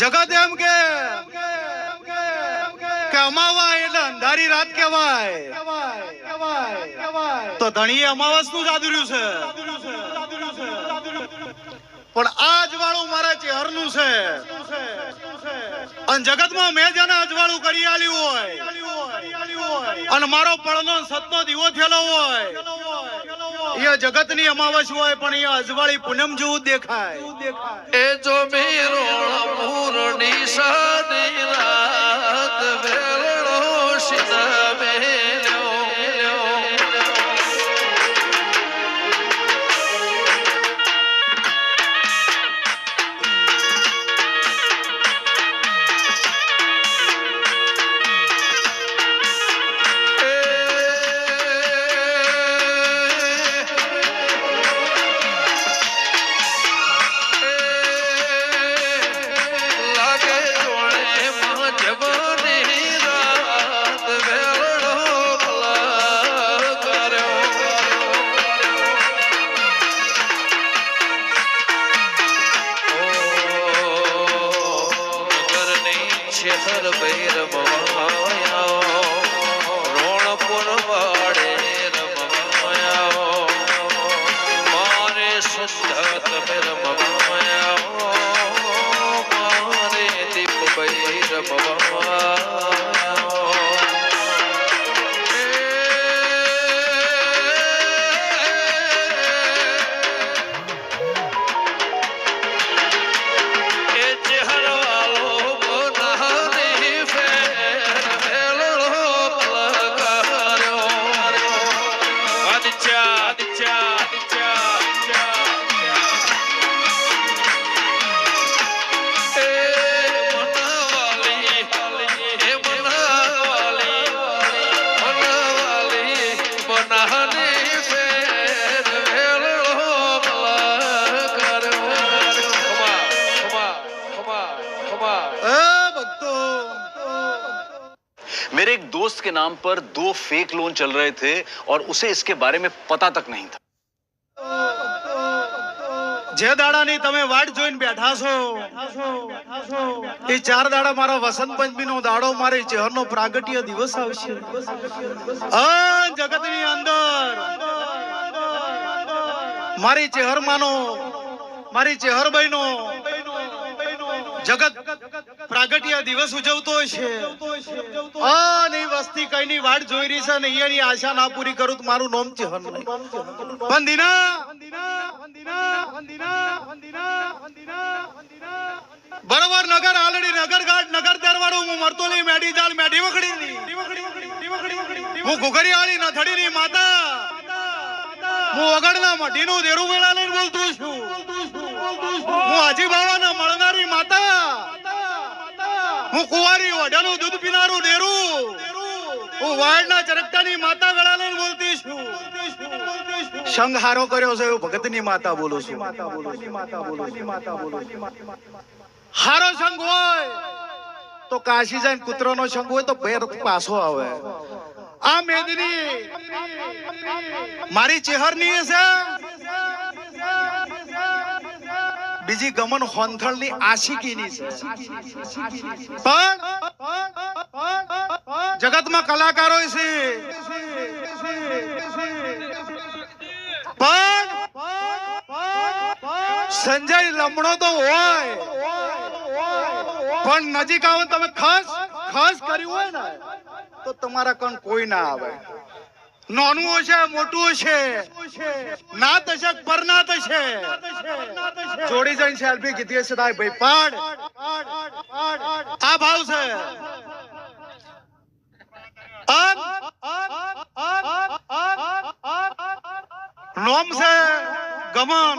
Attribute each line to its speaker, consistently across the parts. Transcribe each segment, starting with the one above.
Speaker 1: જગત એમ કે કે અમાવા એટલે અંધારી રાત કહેવાય. તો ધણીએ અમાવાસનું છે. પણ આ અજવાળું મારા ચહેરનું છે. અને જગતમાં મેં જેને અજવાળું કરી આલ્યું હોય, અને મારો પળનો સતનો દીવો થયેલો હોય એ જગતની અમાવસ હોય, પણ એ અજવાળી પૂનમ જેવું દેખાય.
Speaker 2: એ જો મેરો પૂર્ણી સની રાત
Speaker 3: मेरे एक दोस्त के नाम पर दो फेक लोन चल रहे थे और उसे इसके बारे में पता तक नहीं था
Speaker 1: જે દાડાની તમે વાટ જોઈને બેઠા છો એ ચાર દાડા મારા વસંત પંચમી નો દાડો મારી ચહેરનો પ્રાગટ્ય દિવસ આવશે આ જગતની અંદર મારી ચહેરમાંનો મારી ચહેરબાઈ નો જગત પ્રાગટ્ય દિવસ ઉજવતો છે. અને વસ્તી કઈની વાટ જોઈ રહી છે ને એની આશા ના પૂરી કરું તો મારું નામ ચહેર નહીં. પણ દીના બરોબર નગર આલડી નગર ઘાટ નગર દરવાડો હું મરતો નહીં મેડી જાલ મેડી વખડી હું ઘુઘરી આળી નથડી ની માતા. હું વગડના મઢીનું દેરું વેળા લઈને બોલતું છું. હું હાજી બાવાના મળનારી માતા. હું કુંવારી ઓઢાનું દૂધ પીનારું ડેરું. હું વાળના ચરકતાની માતા ગળા લઈને બોલતી છું. સંગ હારો કર્યો છે એવું ભગતની માતા બોલું છું. હારો શંખ હોય તો કાશી જાય કૂતરોનો શંખ હોય તો ભેર પાછો આવે. આ મેદની મારી ચેહરની છે. બીજી ગમન હોંથળની આશિકીની છે. પણ જગતમાં કલાકારો છે. પણ સંજય લમણો તો હોય. પણ નજીક આવો તમે ખાસ ખાસ કર્યું હોય ને, તો તમારા કણ કોઈ ના આવે. નાનું હશે મોટું હશે ના તશક પર ના થશે. જોડી જઈને સેલ્ફી કીધી હશે તાય ભાઈ. પાડ. આ ભાવ છે. નોમ છે ગમન.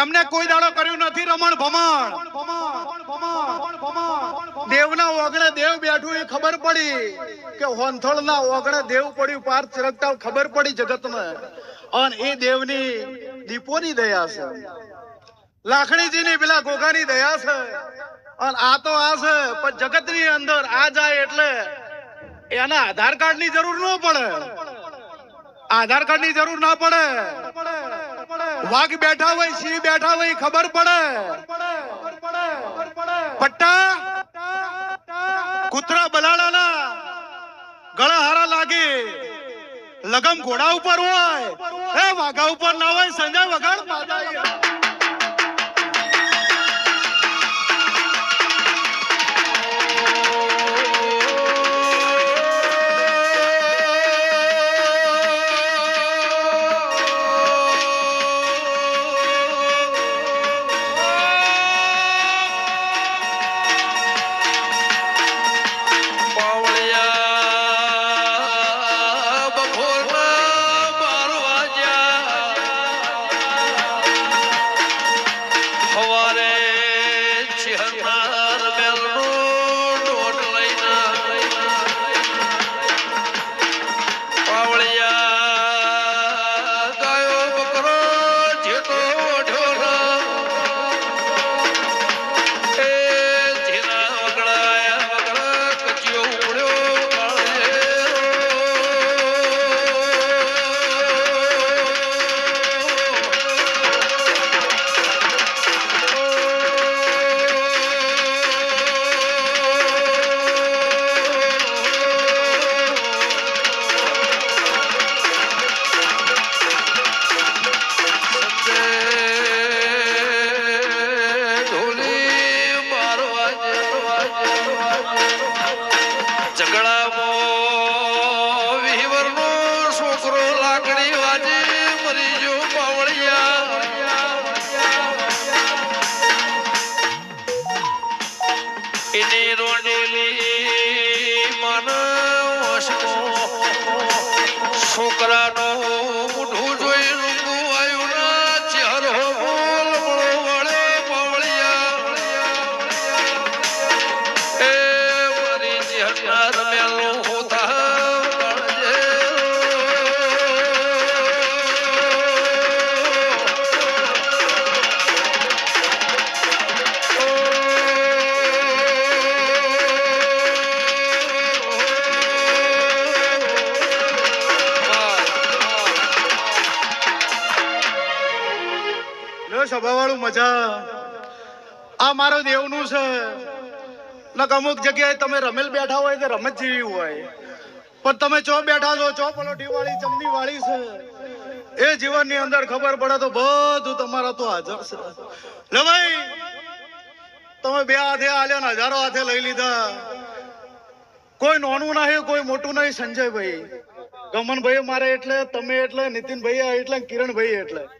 Speaker 1: એમને કોઈ દાડો કર્યું નથી રમણ ભમણ. દેવના ઓગણે દેવ બેઠું એ ખબર પડી કે હોનથળના ઓગણે દેવ પડ્યું પાર ચરકતા ખબર પડી જગતને. અને એ દેવની દીપોની દયા છે. લાખણીજીની પેલા ગોગાની દયા છે. આ તો આ છે, પણ જગતની અંદર આ જાય એટલે એના આધાર કાર્ડની જરૂર ન પડે. આધાર કાર્ડની જરૂર ના પડે. વાઘ બેઠા હોય, સિંહ બેઠા હોય, ખબર પડે. પટ્ટા કૂતરા બલાડાના ગળા હારા લાગે. લગમ ઘોડા ઉપર હોય. એ વાઘા ઉપર ના હોય, સંજય વગાડ બાજા છે અમુક જગ્યાએ તમે રમેલ બેઠા હોય તો રમત જેવી હોય. પણ તમે ચો બેઠા છો, ચો પલોઠી વાળી ચમની વાળી છે. એ જીવનની અંદર ખબર પડે તો બધું તમારા તો હાજર છે. લે ભાઈ, તમે બે હાથે આલ્યા ને હજારો હાથે લઈ લીધા. કોઈ નોનું નહીં, કોઈ મોટું નહીં, સંજયભાઈ. ગમનભાઈ મારે એટલે, તમે એટલે નીતિનભાઈ એટલે કિરણભાઈ એટલે.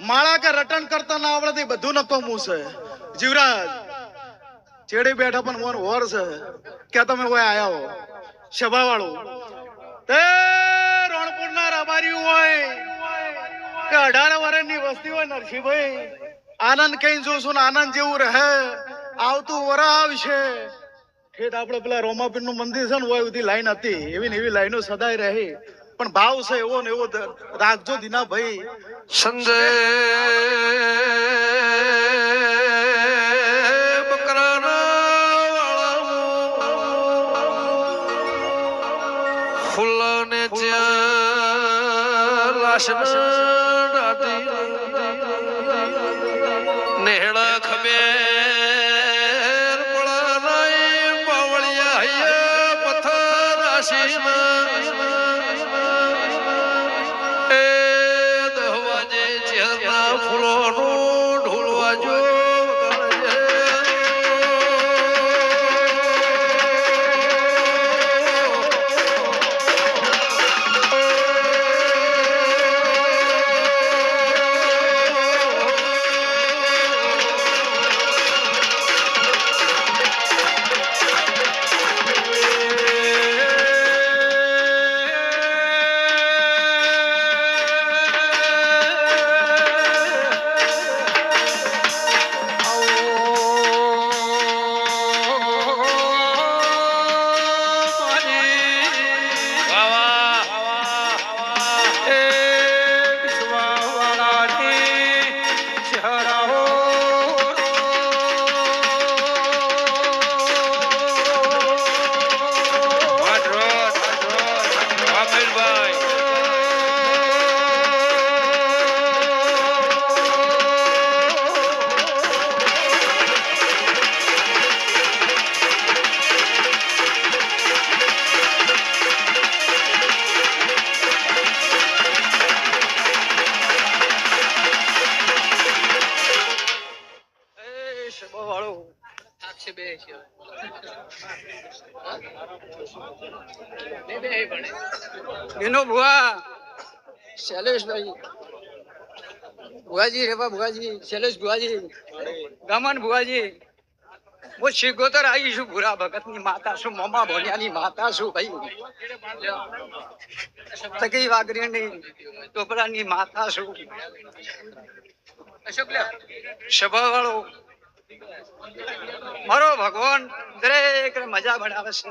Speaker 1: માળા કે રટણ કરતા ના આવડે બધું નકોમું છે. જીવરાજ, ચેડી બેઠા પણ મોર હોર છે. કે તમે કોઈ આયા હો. સભા વાળો તે રણપુર ના રબારી હોય કે અઢાર વર્ષની વસ્તી હોય નરસિંહભાઈ, આનંદ કઈ જોશું ને આનંદ જેવું રહે. આવતું વર આવશે. ઠેઠ આપણે પેલા રોમાપીરનું મંદિર છે ને હોય બધી લાઈન હતી. એવી ને એવી લાઈનો સદાય રહી. પણ ભાવ છે એવો ને એવો રાખજો દીના ભાઈ
Speaker 2: સંજય બકરાના ફૂલને ત્યાં
Speaker 4: ભુવાજી રેવા ભુવાજી. શૈલેષ ભુવાજી. ગમન ભુવાજી. હું શિગોતર આવી છું ભૂરા ભગતની માતા છું, મમા ભોલિયા ની માતા છું ભાઈ. સગી વાગરી ની ટોપરા ની માતા છું. સભા વાળો મારો ભગવાન દરેક મજા બનાવે છે.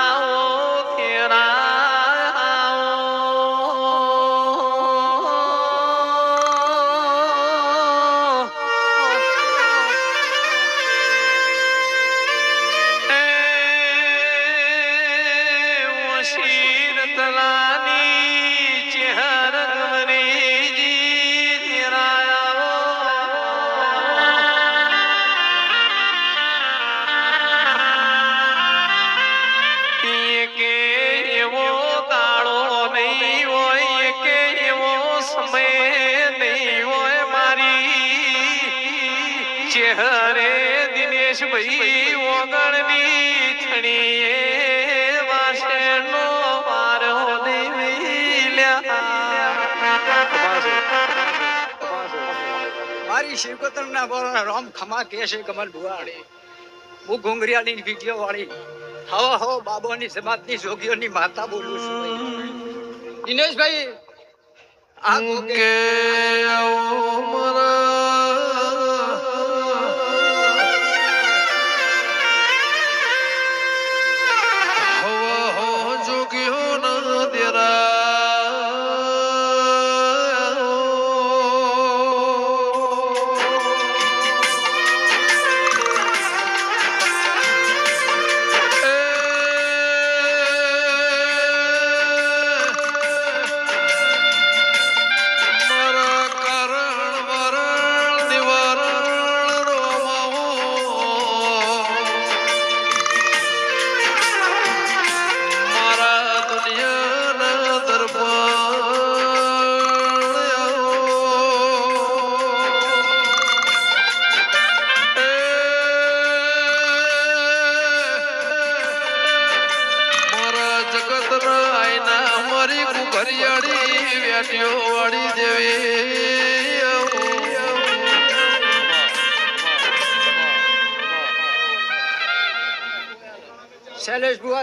Speaker 2: ભાઈ ઓગણની મારો
Speaker 4: મારી શિવકોતર ના બોલા રામ ખમા કે છે કમલ ભુવાડી હું ઘુંઘરિયાની વીડિયો વાળી હવા હો બાબોની સમાજની જોગીઓની માતા બોલું છું ભાઈ. દિનેશભાઈ આ
Speaker 2: કે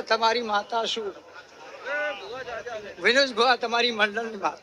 Speaker 4: તમારી માતા શું? વિનોદ ભુવા તમારી મંડળની માતા.